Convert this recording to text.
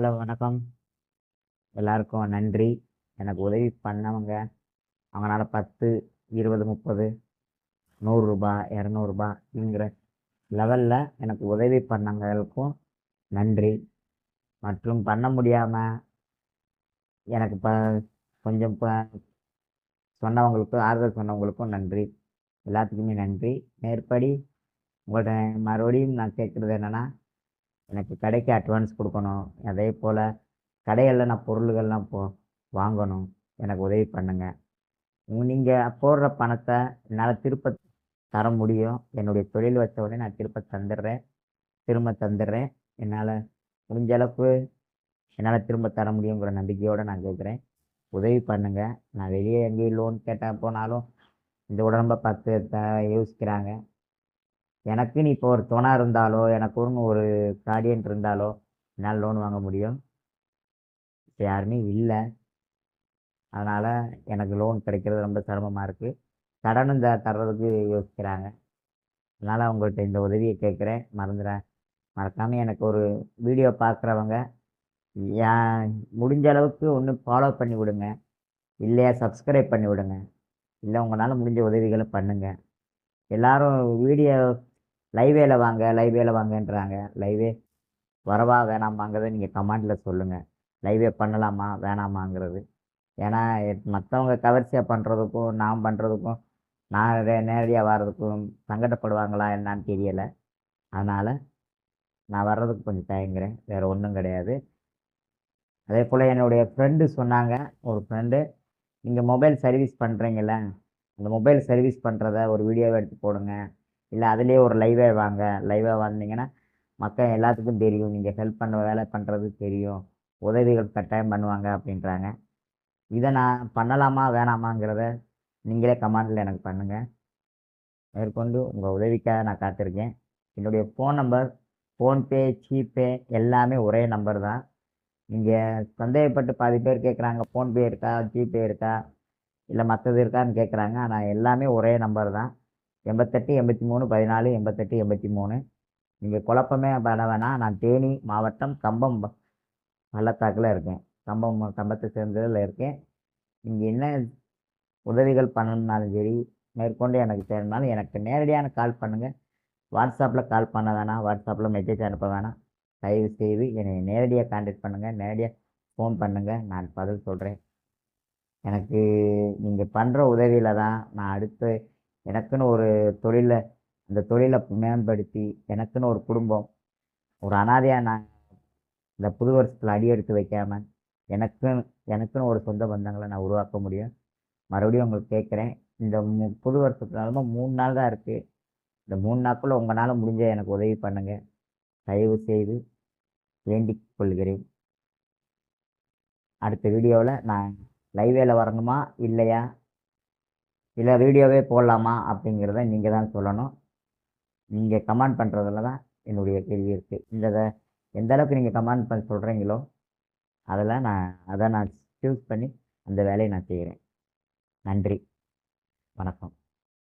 Hello வணக்கம். எல்லாருக்கும் நன்றி. எனக்கு உதவி பண்ணவங்க அவங்களால பத்து இருபது முப்பது நூறுரூபா இரநூறுபா இங்கிற லெவலில் எனக்கு உதவி பண்ணவங்களுக்கும் நன்றி. மற்றும் பண்ண முடியாமல் எனக்கு இப்போ கொஞ்சம் இப்போ சொன்னவங்களுக்கும் ஆறுதல் சொன்னவங்களுக்கும் நன்றி. எல்லாத்துக்குமே நன்றி. மேற்படி உங்கள்கிட்ட மறுபடியும் நான் கேட்குறது என்னென்னா எனக்கு கடைக்கு அட்வான்ஸ் கொடுக்கணும். அதே போல் கடைகளில் நான் பொருள்கள்லாம் போ வாங்கணும். எனக்கு உதவி பண்ணுங்கள் நீங்கள் போடுற பணத்தை என்னால் திருப்ப தர முடியும். என்னுடைய தொழில் வச்ச உடனே நான் திருப்ப தந்துடுறேன். திரும்ப தந்துடுறேன். என்னால் முடிஞ்ச அளவுக்கு என்னால் திரும்ப தர முடியுங்கிற நம்பிக்கையோடு நான் கேட்குறேன் உதவி பண்ணுங்கள் நான் வெளியே எங்கேயும் லோன் கேட்டால் போனாலும் இந்த உடம்பை பார்த்து த யோசிக்கிறாங்க. எனக்குன்னு இப்போ ஒரு துணை இருந்தாலோ எனக்குன்னு ஒரு கார்டியன் இருந்தாலோ என்னால் லோன் வாங்க முடியும்? இப்போ யாருமே இல்லை. அதனால் எனக்கு லோன் கிடைக்கிறது ரொம்ப சிரமமாக இருக்குது கடனும் த தர்றதுக்கு யோசிக்கிறாங்க. அதனால் அவங்கள்ட்ட இந்த உதவியை கேட்குறேன். மறந்துடுறேன் மறக்காமல் எனக்கு ஒரு வீடியோ பார்க்குறவங்க ஏன் முடிஞ்ச அளவுக்கு ஒன்று ஃபாலோ பண்ணி விடுங்க. இல்லையா சப்ஸ்கிரைப் பண்ணி விடுங்க. இல்லை உங்களால் முடிஞ்ச உதவிகளை பண்ணுங்கள் எல்லாரும் வீடியோ லைவேல வாங்க லைவேல வாங்கன்றாங்க. லைவே வரவா வேணாமாங்கிறத நீங்கள் கமெண்டில் சொல்லுங்கள் லைவே பண்ணலாமா வேணாமாங்கிறது. ஏன்னா மற்றவங்க கவர்ச்சியாக பண்ணுறதுக்கும் நான் பண்ணுறதுக்கும் நான் நேரடியாக வர்றதுக்கும் சங்கடப்படுவாங்களா என்னான்னு தெரியலை. அதனால் நான் வர்றதுக்கு கொஞ்சம் தயங்குறேன். வேறு ஒன்றும் கிடையாது. அதே போல் என்னுடைய ஃப்ரெண்டு சொன்னாங்க. ஒரு ஃப்ரெண்டு நீங்கள் மொபைல் சர்வீஸ் பண்ணுறீங்கள அந்த மொபைல் சர்வீஸ் பண்ணுறத ஒரு வீடியோவை எடுத்து போடுங்க. இல்லை அதுலேயே ஒரு லைவே வாங்க. லைவாக வந்தீங்கன்னா மக்கள் எல்லாத்துக்கும் தெரியும். நீங்கள் ஹெல்ப் பண்ண வேலை பண்ணுறது தெரியும். உதவிகள் கட்டாயம் பண்ணுவாங்க அப்படின்றாங்க. இதை நான் பண்ணலாமா வேணாமாங்கிறத நீங்களே கமெண்டில் எனக்கு பண்ணுங்கள் மேற்கொண்டு உங்கள் உதவிக்காக நான் காத்திருக்கேன். என்னுடைய ஃபோன் நம்பர் ஃபோன்பே ஜிபே எல்லாமே ஒரே நம்பர் தான். நீங்கள் சந்தேகப்பட்டு பாதி பேர் கேட்குறாங்க ஃபோன்பே இருக்கா ஜிபே இருக்கா இல்லை மற்றது இருக்கான்னு கேட்குறாங்க ஆனால் எல்லாமே ஒரே நம்பர் தான். எண்பத்தெட்டு எண்பத்தி மூணு பதினாலு எண்பத்தெட்டு எண்பத்தி மூணு நீங்கள் குழப்பமே பண்ண வேணாம். நான் தேனி மாவட்டம் கம்பம் பள்ளத்தாக்கில் இருக்கேன். கம்பம் கம்பத்தை சேர்ந்ததில் இருக்கேன். நீங்கள் என்ன உதவிகள் பண்ணணும்னாலும் சரி மேற்கொண்டு எனக்கு தேவைனாலும் எனக்கு நேரடியான கால் பண்ணுங்கள் வாட்ஸ்அப்பில் கால் பண்ண வேணாம். வாட்ஸ்அப்பில் மெசேஜ் அனுப்ப வேணாம். தயவு செய்து என்னை நேரடியாக கான்டாக்ட் பண்ணுங்கள் நேரடியாக ஃபோன் பண்ணுங்கள் நான் பதில் சொல்கிறேன் எனக்கு நீங்கள் பண்ணுற உதவியில் தான் நான் அடுத்து எனக்குன்னு ஒரு தொழிலை அந்த தொழிலை மேம்படுத்தி எனக்குன்னு ஒரு குடும்பம் ஒரு அனாதையாக நான் இந்த புது வருஷத்தில் அடி எடுத்து வைக்காமல் எனக்குன்னு எனக்குன்னு ஒரு சொந்த பந்தங்களை நான் உருவாக்க முடியும். மறுபடியும் உங்களுக்கு கேட்குறேன் இந்த மு புது வருஷத்துனாலுமா மூணு நாள் தான் இருக்குது இந்த மூணு நாட்குள்ளே உங்களால் முடிஞ்ச எனக்கு உதவி பண்ணுங்கள் தயவு செய்து வேண்டிக் கொள்கிறேன். அடுத்த வீடியோவில் நான் லைவேல வரணுமா இல்லையா? இல்லை வீடியோவே போடலாமா அப்படிங்கிறத நீங்கள் தான் சொல்லணும். நீங்கள் கமெண்ட் பண்ணுறதுல தான் என்னுடைய கேள்வி இருக்குது இந்த எந்த அளவுக்கு நீங்கள் கமெண்ட் பண்ண சொல்கிறீங்களோ அதில் நான் அதை நான் சூஸ் பண்ணி அந்த வேலையை நான் செய்கிறேன் நன்றி. வணக்கம்.